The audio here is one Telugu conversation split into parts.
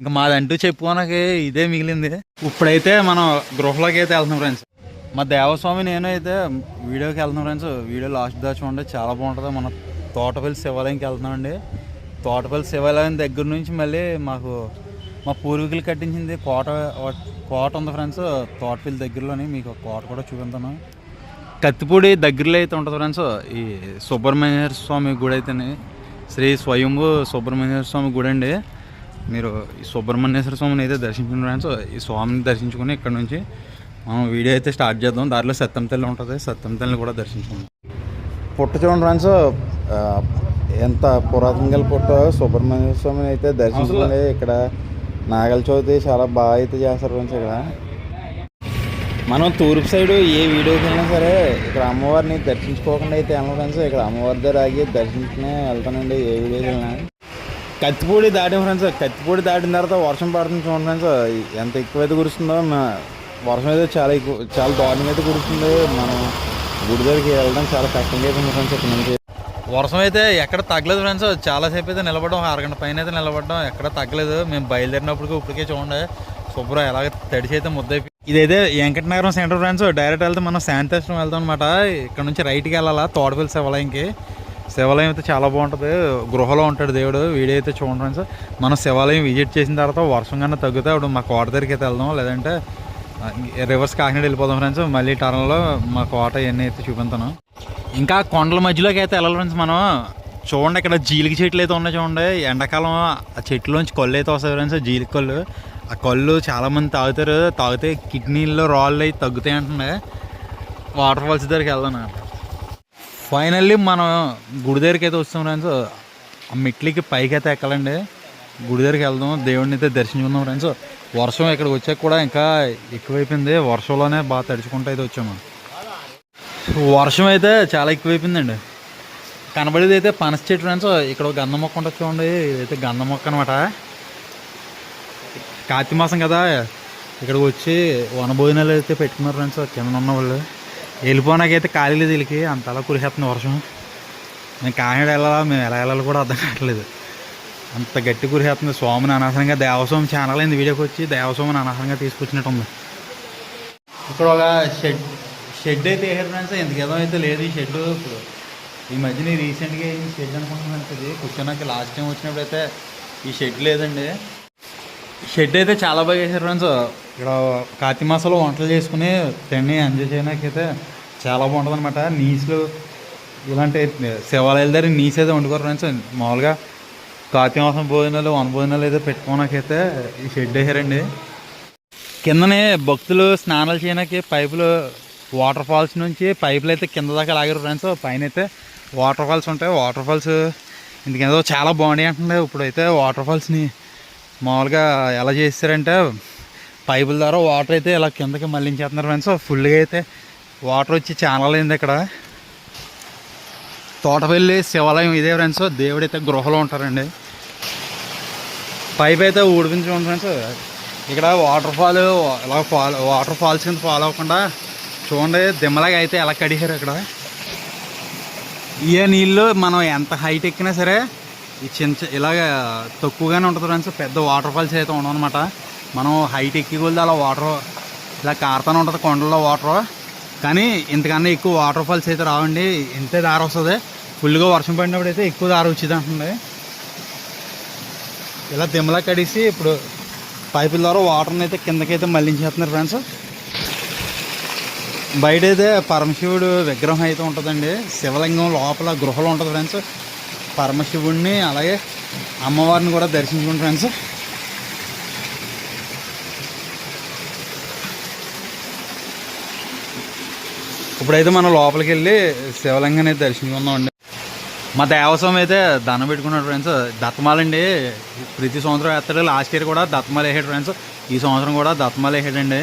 ఇంకా మాదంటూ చెప్పుకోనకి ఇదే మిగిలింది. ఇప్పుడైతే మనం గృహలోకి అయితే వెళ్తున్నాం ఫ్రెండ్స్ మా దేవస్వామి నేను అయితే వీడియోకి వెళ్తున్నాం ఫ్రెండ్స్ వీడియో లాస్ట్ దా చూడండి చాలా బాగుంటుంది. మన తోటపల్లి శివాలయంకి వెళ్తున్నామండి. తోటపల్లి శివాలయం దగ్గర నుంచి మళ్ళీ మాకు మా పూర్వీకులు కట్టించింది కోట కోట ఉంది ఫ్రెండ్స్ తోటపల్లి దగ్గరలోని మీకు ఒక కోట కూడా చూపిస్తాను కత్తిపూడి దగ్గరలో అయితే ఉంటుంది ఫ్రెండ్స్ ఈ సుబ్రహ్మణ్య స్వామి గుడి అయితేనే శ్రీ స్వయంభు సుబ్రహ్మణ్య స్వామి గుడి అండి మీరు ఈ సుబ్రహ్మణ్యేశ్వర స్వామిని అయితే దర్శించుకుని ఫ్రెండ్స్ ఈ స్వామిని దర్శించుకుని ఇక్కడ నుంచి మనం వీడియో అయితే స్టార్ట్ చేద్దాం. దారిలో సత్యం తల్లి ఉంటుంది. సత్యం తల్లిని కూడా దర్శించుకుందాం. పుట్ట చూడండి ఫ్రెండ్స్. ఎంత పురాతన గల పుట్ట. సుబ్రహ్మణ్య స్వామిని అయితే దర్శించుకోండి ఇక్కడ నాగల చవితి చాలా బాగా అయితే చేస్తారు ఫ్రెండ్స్ ఇక్కడ. మనం తూర్పు సైడ్ ఏ వీడియోకి వెళ్ళినా సరే ఇక్కడ అమ్మవారిని దర్శించుకోకుండా అయితే వెళ్ళం ఫ్రెండ్స్. ఇక్కడ అమ్మవారి దగ్గర ఆగి దర్శించుకునే వెళ్తానండి ఏ వీడియోకి వెళ్ళినా. కత్తిపూడి దాటిన ఫ్రెండ్స్ కత్తిపూడి దాటిన తర్వాత వర్షం పడుతుంది చూడండి ఫ్రెండ్స్ ఎంత ఎక్కువైతే కురుస్తుందో వర్షం అయితే చాలా ఎక్కువ చాలా దారుణంగా అయితే కురుస్తుంది. మనం గుడి దగ్గరికి వెళ్ళడం చాలా కష్టంగా అయిపోయింది ఫ్రెండ్స్ ఇక్కడ నుంచి. వర్షం అయితే ఎక్కడ తగ్గలేదు ఫ్రెండ్స్ చాలాసేపు అయితే నిలబడడం అరగంట పైన అయితే నిలబడడం. ఎక్కడ తగ్గలేదు. మేము బయలుదేరినప్పటికీ ఇప్పటికే చూడండి. శుభ్రం ఎలాగ తడిసి అయితే ముద్దైపోయి ఇదైతే వెంకటనగరం సెంటర్ ఫ్రెండ్స్ డైరెక్ట్ వెళ్తే మనం శాంతేశ్వరం వెళ్తాం అనమాట ఇక్కడ నుంచి రైట్కి వెళ్ళాలా? తోడపల్లి శివాలయంకి. శివాలయం అయితే చాలా బాగుంటుంది. గృహలో ఉంటాడు దేవుడు వీడియో అయితే చూడండి సార్ మనం శివాలయం విజిట్ చేసిన తర్వాత వర్షం కన్నా తగ్గితే అప్పుడు మా కోట దగ్గరికి అయితే వెళ్దాం. లేదంటే రివర్స్ కాకినాడ వెళ్ళిపోదాం ఫ్రెండ్స్ మళ్ళీ టర్న్లో మా కోట ఇవన్నీ అయితే చూపిస్తాను. ఇంకా కొండల మధ్యలోకి అయితే వెళ్ళాలి ఫ్రెండ్స్ మనం. చూడండి ఇక్కడ జీలికి చెట్లు అయితే ఉన్నాయి చూడండి. ఎండాకాలం ఆ చెట్లోంచి కళ్ళు అయితే వస్తాయి ఫ్రెండ్స్ జీలికి కళ్ళు. ఆ కళ్ళు చాలామంది తాగుతారు. తాగితే కిడ్నీల్లో రాళ్ళు అయితే తగ్గుతాయి అంటుండే వాటర్ ఫాల్స్ దగ్గరికి వెళ్దాం ఫైనల్లీ మనం గుడి దగ్గరికి అయితే వస్తాం ఫ్రెండ్స్. ఆ మెట్లకి పైకి అయితే ఎక్కాలండి. గుడి దగ్గరికి వెళ్దాం. దేవుడిని అయితే దర్శించుకుందాం ఫ్రెండ్స్. వర్షం ఇక్కడికి వచ్చాక కూడా ఇంకా ఎక్కువైపోయింది. వర్షంలోనే బాగా తడుచుకుంటూ అయితే వచ్చాము. వర్షం అయితే చాలా ఎక్కువైపోయిందండి. కనబడేది అయితే పనస చెట్టు ఫ్రెండ్స్. ఇక్కడ గంధ మొక్క ఉంటుంది చూడండి. ఇదైతే గంధ మొక్క అనమాట కార్తీక మాసం కదా. ఇక్కడికి వచ్చి వనభోజనాలు అయితే పెట్టుకున్నారు ఫ్రెండ్స్. కింద ఉన్న వాళ్ళు. వెళ్ళిపోనాకైతే ఖాళీ లేదు వీళ్ళకి అంతలా కురిసేస్తుంది వర్షం. మేము కాకినాడ వెళ్ళాలా? మేము ఎలా వెళ్ళాలో కూడా అర్థం కావట్లేదు. అంత గట్టి కురిసేస్తుంది. స్వామిని అనవసరంగా దేవస్వామి ఛానల్ అయింది వీడియోకి వచ్చి దేవస్వామిని అనవసరంగా తీసుకొచ్చినట్టు ఉంది ఇక్కడ ఒక షెడ్ షెడ్ అయితే వేసారు ఫ్రెండ్స్. ఇంతకు అయితే లేదు ఈ షెడ్ ఇప్పుడు ఈ మధ్యన రీసెంట్గా ఈ షెడ్ అనుకుంటున్నాను. ఇది కూర్చోనాక లాస్ట్ టైం వచ్చినప్పుడు అయితే ఈ షెడ్ లేదండి. షెడ్ అయితే చాలా బాగా వేసారు ఫ్రెండ్స్. ఇక్కడ కార్తీక మాసంలో వంటలు చేసుకుని తిని ఎంజాయ్ చేయడానికి అయితే చాలా బాగుంటుంది అనమాట నీసులు ఇలాంటి శివాలయాల దగ్గర నీస్ అయితే వండుకోరు ఫ్రెండ్స్. మామూలుగా కార్తీక మాసం భోజనాలు వన భోజనాలు అయితే పెట్టుకోవడానికైతే ఈ షెడ్ వేసారండి కిందనే భక్తులు స్నానాలు చేయడానికి పైపులు వాటర్ ఫాల్స్ నుంచి పైపులు అయితే కింద దాకా లాగారు ఫ్రెండ్స్. పైన అయితే వాటర్ ఫాల్స్ ఉంటాయి. వాటర్ ఫాల్స్ ఇంటికి ఏదో చాలా బాగున్నాయి అంటుండే ఇప్పుడైతే వాటర్ ఫాల్స్ని మామూలుగా ఎలా చేస్తారంటే పైపుల ద్వారా వాటర్ అయితే ఇలా కిందకి మళ్ళించేస్తున్నారు ఫ్రెండ్స్ ఫుల్గా అయితే వాటర్ వచ్చి ఛానల్ అయింది ఇక్కడ? తోటపల్లి శివాలయం ఇదే ఫ్రెండ్స్ దేవుడైతే గృహలో ఉంటారండి. పైప్ అయితే ఊడిపించుకోండి ఫ్రెండ్స్ ఇక్కడ వాటర్ ఫాల్ ఇలా ఫాల్ వాటర్ ఫాల్స్ కింద ఫాలో అవ్వకుండా చూడండి దిమ్మలాగా అయితే ఎలా కడిగారు ఇక్కడ. ఏ నీళ్ళు మనం ఎంత హైట్ ఎక్కినా సరే ఈ చిన్న చి- ఇలాగ తక్కువగానే ఉంటుంది ఫ్రెండ్స్. పెద్ద వాటర్ ఫాల్స్ అయితే ఉండవు అనమాట మనం హైట్ ఎక్కి కొలిది అలా వాటర్ ఇలా కారుతూనే ఉంటుంది కొండల్లో వాటర్. కానీ ఇంతకన్నా ఎక్కువ వాటర్ ఫాల్స్ అయితే రావండి. ఇంతే దారి వస్తుంది. ఫుల్గా వర్షం పడినప్పుడు అయితే ఎక్కువ దారి వచ్చింది అంటుంది. ఇలా దిమ్మలా కడిసి ఇప్పుడు పైపుల ద్వారా వాటర్ని అయితే కిందకైతే మళ్ళించేస్తున్నారు ఫ్రెండ్స్. బయట అయితే పరమశివుడు విగ్రహం అయితే ఉంటుందండి. శివలింగం లోపల గృహలు ఉంటుంది ఫ్రెండ్స్. పరమశివుడిని అలాగే అమ్మవారిని కూడా దర్శించుకోండి ఫ్రెండ్స్. ఇప్పుడైతే మనం లోపలికి వెళ్ళి శివలింగాన్ని అయితే దర్శించుకుందామండి మా దేవస్వామి అయితే దండం పెట్టుకున్నాడు ఫ్రెండ్స్. దత్తమాలండి. ప్రతి సంవత్సరం వేస్తాడు. లాస్ట్ ఇయర్ కూడా దత్తమాల వేసాడు ఫ్రెండ్స్. ఈ సంవత్సరం కూడా దత్తమాల వేసాడండి.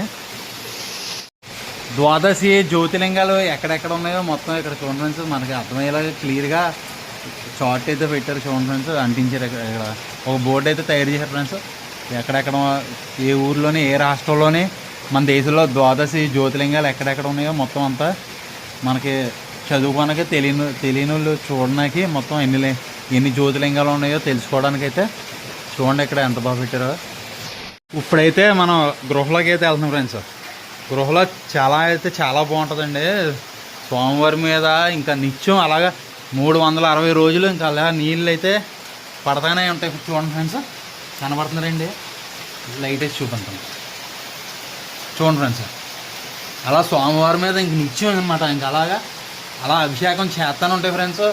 ద్వాదశి జ్యోతిలింగాలు ఎక్కడెక్కడ ఉన్నాయో మొత్తం ఇక్కడ చూడండి ఫ్రెండ్స్. మనకి అర్థమయ్యేలాగా క్లియర్గా చార్ట్ అయితే పెట్టారు చూడండి ఫ్రెండ్స్ అంటించారు ఇక్కడ ఒక బోర్డు అయితే తయారు చేశారు ఫ్రెండ్స్. ఎక్కడెక్కడ ఏ ఊర్లోని ఏ రాష్ట్రంలోని మన దేశంలో ద్వాదశి జ్యోతిలింగాలు ఎక్కడెక్కడ ఉన్నాయో మొత్తం అంతా మనకి చదువుకోనకి తెలియని తెలియని వాళ్ళు చూడడానికి మొత్తం ఎన్ని ఎన్ని జ్యోతిలింగాలు ఉన్నాయో తెలుసుకోవడానికి అయితే చూడండి ఇక్కడ ఎంత బాగా పెట్టారో. ఇప్పుడైతే మనం గృహలోకి అయితే వెళ్తున్నాం ఫ్రెండ్స్. గృహలో చాలా అయితే చాలా బాగుంటుందండి. స్వామివారి మీద ఇంకా నిత్యం అలాగా మూడు వందల అరవై రోజులు ఇంకా అలా నీళ్ళు అయితే పడతానే ఉంటాయి. చూడండి ఫ్రెండ్స్ కనబడుతున్నారండి? లైట్ వేసి చూపించాం చూడండి ఫ్రెండ్స్ అలా సోమవారం మీద ఇంక నిత్యం అనమాట ఇంక అలాగా అలా అభిషేకం చేస్తానే ఉంటాయి ఫ్రెండ్స్.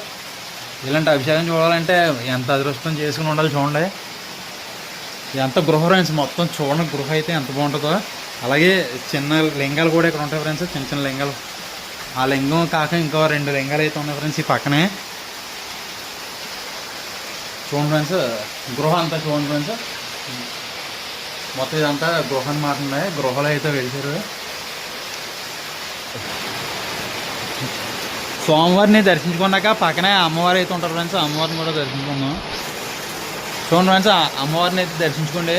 ఇలాంటి అభిషేకం చూడాలంటే ఎంత అదృష్టం చేసుకుని ఉండాలి చూడండి. ఎంత గృహ ఫ్రెండ్స్ మొత్తం చూడండి గృహ అయితే ఎంత బాగుంటుందో. అలాగే చిన్న లింగాలు కూడా ఇక్కడ ఉంటాయి ఫ్రెండ్స్ చిన్న చిన్న లింగాలు. ఆ లింగం కాక ఇంకో రెండు లింగాలు అయితే ఉన్నాయి ఫ్రెండ్స్ ఈ పక్కనే. చూడండి ఫ్రెండ్స్ గృహ అంతా చూడండి ఫ్రెండ్స్ మొత్తం ఇదంతా గృహ అనమాట ఉంది గృహలో అయితే వెళ్తారు సోమవారిని దర్శించుకున్నాక పక్కనే అమ్మవారు అయితే ఉంటారు ఫ్రెండ్స్ అమ్మవారిని కూడా దర్శించుకున్నాం చూడండి ఫ్రెండ్స్ అమ్మవారిని అయితే దర్శించుకోండి.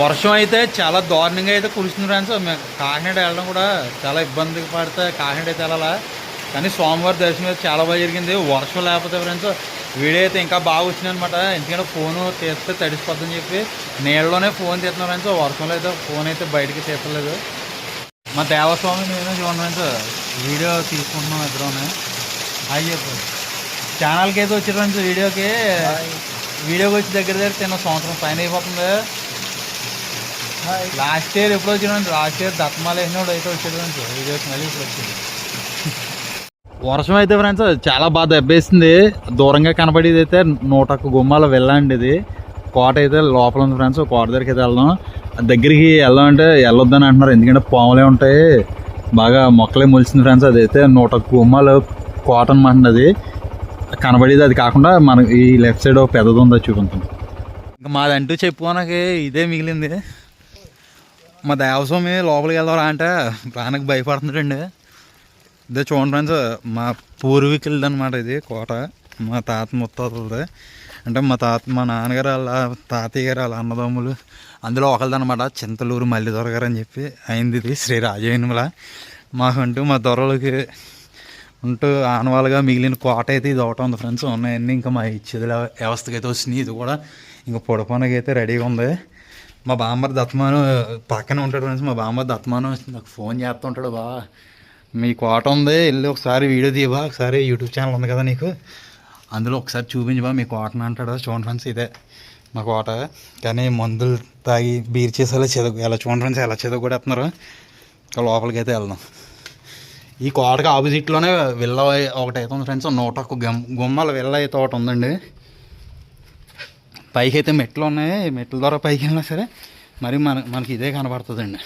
వర్షం అయితే చాలా దారుణంగా అయితే కురుస్తుంది ఫ్రెండ్స్. మేము కాకినాడ వెళ్ళడం కూడా చాలా ఇబ్బంది పడితే కాకినాడ అయితే వెళ్ళాలా? కానీ సోమవారం దర్శనం అయితే చాలా బాగా జరిగింది. వర్షం లేకపోతే ఫ్రెండ్స్ వీడియో అయితే ఇంకా బాగా వచ్చింది అనమాట ఎందుకంటే ఫోన్ తీస్తే తడిసిపోద్దని చెప్పి నీళ్ళలోనే ఫోన్ తీస్తున్నాం ఫ్రెండ్స్. వర్షంలో అయితే ఫోన్ అయితే బయటికి తీస్తలేదు. మా దేవస్వామి నేను చూడండి ఫ్రెండ్స్. వీడియో తీసుకుంటున్నాం ఇద్దరునే హాయ్ చెప్పు. ఛానల్కి అయితే వచ్చి ఫ్రెండ్స్ వీడియోకి. వీడియోకి వచ్చి దగ్గర దగ్గర తిన్న సంవత్సరం పైన అయిపోతుంది. లాస్ట్ ఇయర్ ఎప్పుడు వచ్చినాడు లాస్ట్ ఇయర్ దత్తమాల వేసినప్పుడు అయితే వీడియోకి మళ్ళీ ఇప్పుడు వచ్చింది వర్షం అయితే ఫ్రెండ్స్ చాలా బాగా దెబ్బేసింది దూరంగా కనబడేది అయితే నూట ఒక్క గుమ్మాల వెళ్ళండి ఇది. కోట అయితే లోపల ఉంది ఫ్రెండ్స్ కోట దగ్గరికి అయితే వెళ్దాం. దగ్గరికి వెళ్దామంటే వెళ్ళొద్దని అంటున్నారు ఎందుకంటే పాములే ఉంటాయి. బాగా మొక్కలే మొలిసింది ఫ్రెండ్స్ అదైతే నూట ఒక్క గుమ్మాలు కోట అనమాట అది. కనబడేది అది కాకుండా మనకి ఈ లెఫ్ట్ సైడ్ ఒక పెద్దది ఉందో చూపించాం ఇంకా మాదంటూ చెప్పుకోనకి ఇదే మిగిలింది. మా దేవస్వామి లోపలికి వెళ్దాం అంటే ప్రాణకు భయపడుతున్నాడండి. ఇదే చూడండి ఫ్రెండ్స్ మా పూర్వీకులది అనమాట ఇది కోట. మా తాత ముత్తాతలది అంటే మా తాత మా నాన్నగారు వాళ్ళ తాతయ్య గారు వాళ్ళ అన్నదమ్ములు అందులో ఒకరిదనమాట చింతలూరు మల్లిదొర గారు అని చెప్పి అయింది ఇది శ్రీ రాజవేణుల. మాకంటూ మా దొరలకి ఉంటూ ఆనవాలుగా మిగిలిన కోట అయితే ఇది ఒకటి ఉంది ఫ్రెండ్స్ ఉన్నాయన్నీ ఇంకా మా ఇచ్చేది వ్యవస్థకైతే వచ్చినాయి. ఇది కూడా ఇంకా పొడపానకైతే రెడీగా ఉంది. మా బామ్మర్ దత్మానం పక్కనే ఉంటాడు ఫ్రెండ్స్ మా బామ్మర్ దత్మానం నాకు ఫోన్ చేస్తూ ఉంటాడు బా మీ కోట ఉంది వెళ్ళి ఒకసారి వీడియో తీయబా ఒకసారి యూట్యూబ్ ఛానల్ ఉంది కదా నీకు. అందులో ఒకసారి చూపించబా మీ కోటను అంటాడు చూడండి ఫ్రెండ్స్ ఇదే మా కోట కానీ మందులు తాగి బీర్ చేసేలా చెద ఎలా చూడండి ఫ్రెండ్స్ ఎలా చెదగొడేస్తున్నారు లోపలికి అయితే వెళ్దాం. ఈ కోటకి ఆపోజిట్లోనే విల్ల ఒకటి అయితే ఉంది ఫ్రెండ్స్ నూట ఒక్క గమ్ గుమ్మల విల్ల అయితే ఒకటి ఉందండి. పైకి అయితే మెట్లు ఉన్నాయి. మెట్ల ద్వారా పైకి వెళ్ళినా సరే మరి మన మనకి ఇదే కనబడుతుందండి.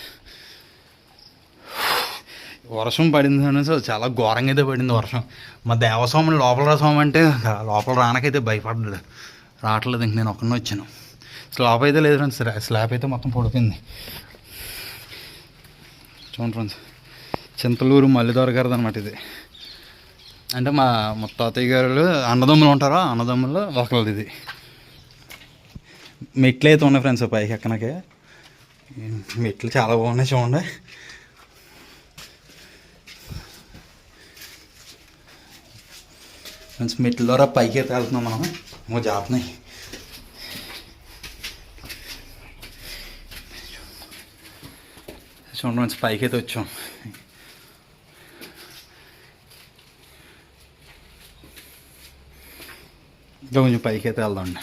వర్షం పడింది అనేసి చాలా ఘోరంగా అయితే పడింది వర్షం. మా దేవస్వామి లోపల రసం అంటే లోపల రానకైతే భయపడ్డాడు. రావట్లేదు ఇంక నేను ఒక్కనే వచ్చాను. స్లాబ్ అయితే లేదు ఫ్రెండ్స్ స్లాబ్ అయితే మొత్తం పడిపోయింది. చూడండి ఫ్రెండ్స్ చింతలూరు మల్లిదొర గారిది అనమాట ఇది. అంటే మా ముత్తాతయ్య గారు అన్నదమ్ములు ఉంటారో? అన్నదమ్ములు ఒకళ్ళది ఇది. మెట్లు అయితే ఉన్నాయి ఫ్రెండ్స్ పైకి ఎక్కనకే. మెట్లు చాలా బాగున్నాయి చూడండి. ఫ్రెండ్స్ మెట్ల ద్వారా పైకి అయితే వెళ్తున్నాం మనం. మో జాతున్నాయి. చూడండి ఫ్రెండ్స్ పైకి అయితే వచ్చాం. ఇంకా కొంచెం పైకి అయితే వెళ్దామండి.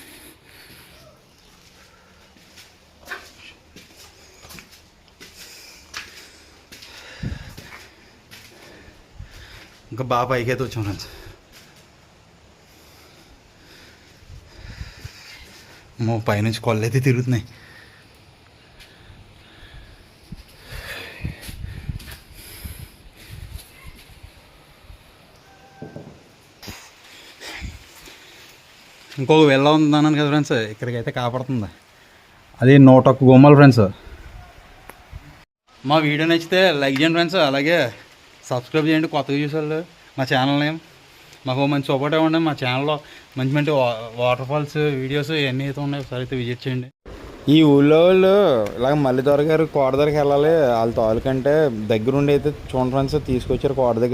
ఇంకా బాగా పైకి అయితే వచ్చాం ఫ్రెండ్స్ మో పైనుంచి కొళ్ళు అయితే తిరుగుతున్నాయి ఇంకొక వెళ్ళ ఉందన్నాను కదా ఫ్రెండ్స్ ఇక్కడికైతే కాపాడుతుంది అది నూట ఒక్క గుమ్మలు ఫ్రెండ్స్ మా వీడియో నచ్చితే లైక్ చేయండి ఫ్రెండ్స్ అలాగే సబ్స్క్రైబ్ చేయండి కొత్తగా చూసేవాళ్ళు మా ఛానల్ నేమ్ మాకు మంచి సపోర్ట్ ఇవ్వండి. మా ఛానల్లో మంచి మంచి వాటర్ ఫాల్స్ వీడియోస్ ఇవన్నీ అయితే ఉన్నాయి. ఒకసారి అయితే విజిట్ చేయండి. ఈ ఊళ్ళో వాళ్ళు ఇలాగ మల్లి గారు కోట దగ్గరికి వెళ్ళాలి. వాళ్ళ తోలుకంటే దగ్గరుండి అయితే చూడండి ఫ్రెండ్స్ తీసుకొచ్చారు కోట దగ్గర